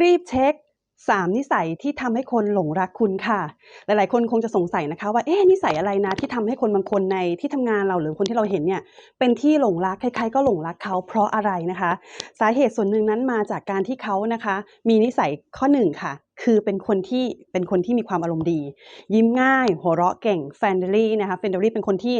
รีบเช็ค 3 นิสัยที่ทำให้คนหลงรักคุณค่ะ หลายๆ คนคงจะสงสัยนะคะ ว่าเอ๊ะนิสัยอะไรนะที่ทำให้คนบางคนในที่ทำงานเราหรือคนที่เราเห็นเนี่ยเป็นที่หลงรักใครๆก็หลงรักเขาเพราะอะไรนะคะ สาเหตุส่วนหนึ่งนั้นมาจากการที่เขานะคะ มีนิสัยข้อ1ค่ะ คือเป็นคนที่เป็นคนที่มีความอารมณ์ดี ยิ้มง่าย หัวเราะเก่ง friendly นะคะ friendly เป็นคนที่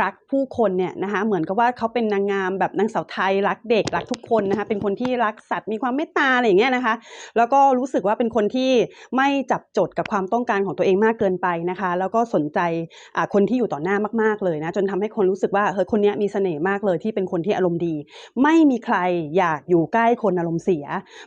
รักผู้คนเนี่ยนะคะเหมือนกับว่าเขาเป็นนางงามแบบนางสาวไทยรักเด็กรักทุกคนนะคะเป็นคนที่รักสัตว์มีความเมตตาอะไรอย่างเงี้ยนะคะแล้วก็รู้สึกว่าเป็นคนที่ไม่จับจดกับความต้องการของตัวเองมากเกินไปนะคะ แล้วก็สนใจคนที่อยู่ต่อหน้ามาก ๆเลยนะจนทำให้คนรู้สึกว่าเฮ้ยคนนี้มีเสน่ห์มากเลยที่เป็นคนที่อารมณ์ดี ไม่มีใครอยากอยู่ใกล้คนอารมณ์เสีย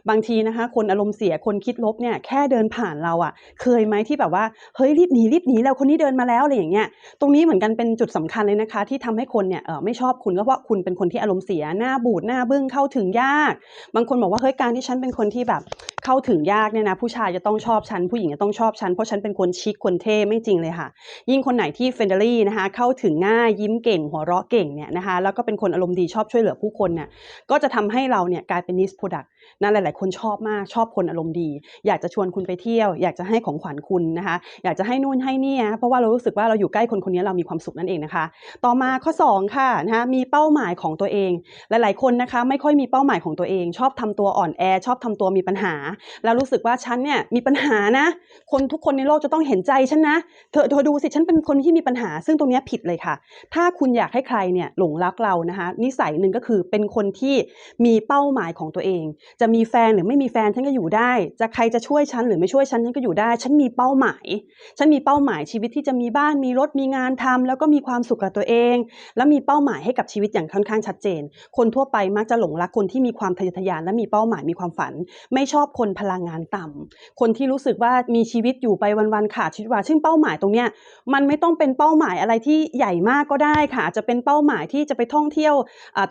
บางทีนะคะ คนอารมณ์เสียคนคิดลบเนี่ยแค่เดินผ่านเราอะเคยไหมที่แบบว่าเฮ้ยรีบหนีรีบหนีเร็วคนนี้เดินมาแล้วอะไรอย่างเงี้ยตรงนี้เหมือนกันเป็นจุดสำคัญเลยนะคะ ที่ทำให้คนเนี่ยเออไม่ชอบคุณก็เพราะคุณเป็นคนที่อารมณ์เสียหน้าบูดหน้าบึ้งเข้าถึงยาก บางคนบอกว่าเฮ้ยการที่ฉันเป็นคนที่แบบเข้าถึงยากเนี่ยนะผู้ชายจะต้องชอบฉันผู้หญิงจะต้องชอบฉันเพราะฉันเป็นคนชิคคนเท่ไม่จริงเลยค่ะ ยิ่งคนไหนที่ friendly นะคะเข้าถึงง่ายยิ้มเก่งหัวเราะเก่งเนี่ยนะคะแล้วก็เป็นคนอารมณ์ดีชอบช่วยเหลือผู้คนเนี่ยก็จะทำให้เราเนี่ยกลายเป็น niche product นะหลาย ๆ คนชอบมากชอบคนอารมณ์ดี อยากจะชวนคุณไปเที่ยว อยากจะให้ของขวัญคุณนะคะ อยากจะให้นู่นให้นี่นะเพราะว่าเรารู้สึกว่าเราอยู่ใกล้คนคนนี้เรามีความสุขนั่นเองนะคะ ต่อมาข้อ 2 ค่ะนะคะมีเป้าหมายของตัวเอง หลาย ๆ คนนะคะไม่ค่อยมีเป้าหมายของตัวเอง ชอบทำตัวอ่อนแอ ชอบทำตัวมีปัญหา แล้วรู้สึกว่าฉันเนี่ยมีปัญหานะ คนทุกคนในโลกจะต้องเห็นใจฉันนะเธอเธอดูสิฉันเป็นคนที่มีปัญหา ซึ่งตรงนี้ผิดเลยค่ะ ถ้าคุณอยากให้ใครเนี่ยหลงรักเรานะคะนิสัยหนึ่งก็คือเป็นคนที่มีเป้าหมายของตัวเอง จะมีแฟนหรือไม่มีแฟนฉันก็อยู่ได้ จะใครจะช่วยวยฉันหรือไม่ช่วยฉันฉันก็อยู่ได้ ฉันมีเป้าหมาย ฉันมีเป้าหมายชีวิตที่จะมีบ้านมีรถมีงานทำแล้วก็มีความสุขกับตัวเอง แล้วมีเป้าหมายให้กับชีวิตอย่างค่อนข้างชัดเจน คนทั่วไปมักจะหลงรักคนที่มีความทะเยอทะยานและมีเป้าหมายมีความฝัน ไม่ชอบคนพลังงานต่ำคนที่รู้สึกว่ามีชีวิตอยู่ไปวันๆขาดชีวิตชีวาซึ่งเป้าหมายตรงเนี้ยมันไม่ต้องเป็นเป้าหมายอะไรที่ใหญ่มากก็ได้ค่ะอาจจะเป็นเป้าหมายที่จะไปท่องเที่ยว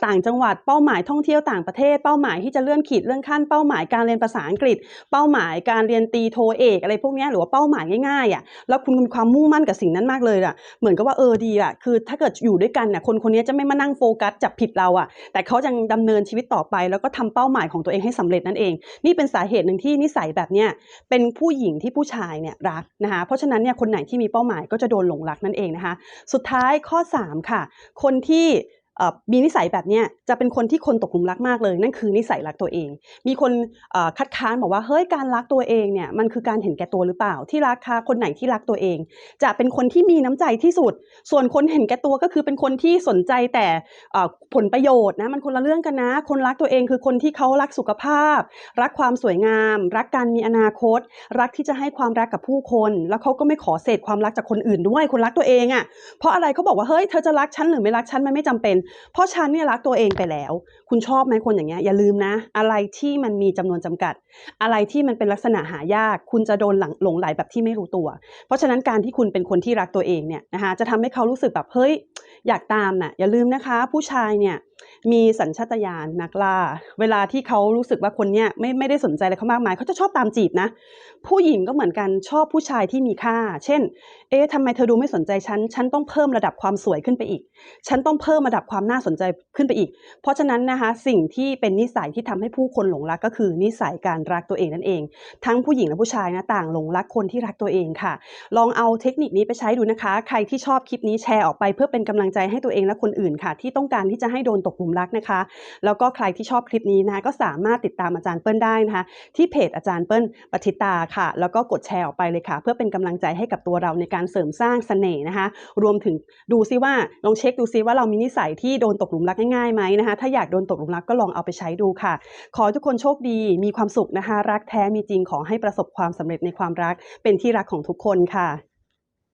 ต่างจังหวัดเป้าหมายท่องเที่ยวต่างประเทศ เป้าหมายที่จะเลื่อนขีดเลื่อนขั้นเป้าหมายการเรียนภาษาอังกฤษ เป้าหมายการการเรียนตีโทเอกอะไรพวกนี้หรือว่าเป้าหมายง่ายๆอะแล้วคุณมีความมุ่งมั่นกับสิ่งนั้นมากเลยอะเหมือนกับว่าเออดีอะคือถ้าเกิดอยู่ด้วยกันน่ะคนคนนี้จะไม่มานั่งโฟกัสจับผิดเราอะแต่เขายังดำเนินชีวิตต่อไป แล้วก็ทำเป้าหมายของตัวเองให้สำเร็จนั่นเอง นี่เป็นสาเหตุหนึ่งที่นิสัยแบบเนี้ยเป็นผู้หญิงที่ผู้ชายเนี่ยรักนะคะเพราะฉะนั้นเนี่ยคนไหนที่มีเป้าหมายก็จะโดนหลงรักนั่นเองนะคะสุดท้ายข้อ 3 ค่ะ คนที่ มีนิสัยแบบนี้จะเป็นคนที่คนตกหลุมรักมากเลย นั่นคือนิสัยรักตัวเอง มีคนคัดค้านบอกว่าเฮ้ยการรักตัวเองเนี่ยมันคือการเห็นแก่ตัวหรือเปล่า?ที่รักคะคนไหนที่รักตัวเอง จะเป็นคนที่มีน้ำใจที่สุด ส่วนคนเห็นแก่ตัวก็คือเป็นคนที่สนใจแต่ผลประโยชน์นะมันคนละเรื่องกันนะ คนรักตัวเองคือคนที่เขารักสุขภาพ รักความสวยงาม รักการมีอนาคต รักที่จะให้ความรักกับผู้คน แล้วเขาก็ไม่ขอเสพความรักจากคนอื่นด้วยคนรักตัวเองอะเพราะอะไร?เขาบอกว่าเฮ้ยเธอจะรักฉันหรือไม่รักฉันมันไม่จำเป็นเพราะฉันเนี่ยรักตัวเองไปแล้ว คุณชอบไหมคนอย่างเงี้ย?อย่าลืมนะ อะไรที่มันมีจำนวนจำกัด อะไรที่มันเป็นลักษณะหายาก คุณจะโดนหลงหลงใหลแบบที่ไม่รู้ตัว เพราะฉะนั้นการที่คุณเป็นคนที่รักตัวเองเนี่ยนะคะจะทำให้เขารู้สึกแบบเฮ้ยอยากตามน่ะอย่าลืมนะคะ ผู้ชายเนี่ยมีสัญชาตญาณนักล่า เวลาที่เขารู้สึกว่าคนเนี้ยไม่ไม่ได้สนใจอะไรเขามากมายเขาจะชอบตามจีบนะ ผู้หญิงก็เหมือนกันชอบผู้ชายที่มีค่า เช่น เอ๊ะทำไมเธอดูไม่สนใจฉัน ฉันต้องเพิ่มระดับความสวยขึ้นไปอีก ฉันต้องเพิ่มระดับความน่าสนใจขึ้นไปอีก เพราะฉะนั้นนะคะ สิ่งที่เป็นนิสัยที่ทำให้ผู้คนหลงรักก็คือนิสัยการรักตัวเองนั่นเอง ทั้งผู้หญิงและผู้ชายนะต่างหลงรักคนที่รักตัวเองค่ะ ลองเอาเทคนิคนี้ไปใช้ดูนะคะ ใครที่ชอบคลิปนี้แชร์ออกไป เพื่อเป็นกำลังใจให้ตัวเองและคนอื่นค่ะ ที่ต้องการที่จะให้โดนตกหลุมรักนะคะ แล้วก็ใครที่ชอบคลิปนี้นะคะก็สามารถติดตามอาจารย์เปิ้ลได้นะคะ ที่เพจอาจารย์เปิ้ลปฏิตาค่ะ แล้วก็กดแชร์ออกไปเลยค่ะ เพื่อเป็นกำลังใจให้กับตัวเราในการเสริมสร้างเสน่ห์นะคะ รวมถึงดูซิว่าลองเช็คดูซิว่าเรามีนิสัยที่โดนตกหลุมรักง่ายๆไหมนะคะ ถ้าอยากโดนตกหลุมรักก็ลองเอาไปใช้ดูค่ะ ขอทุกคนโชคดี มีความสุขนะคะ รักแท้มีจริงขอให้ประสบความสำเร็จในความรัก เป็นที่รักของทุกคนค่ะ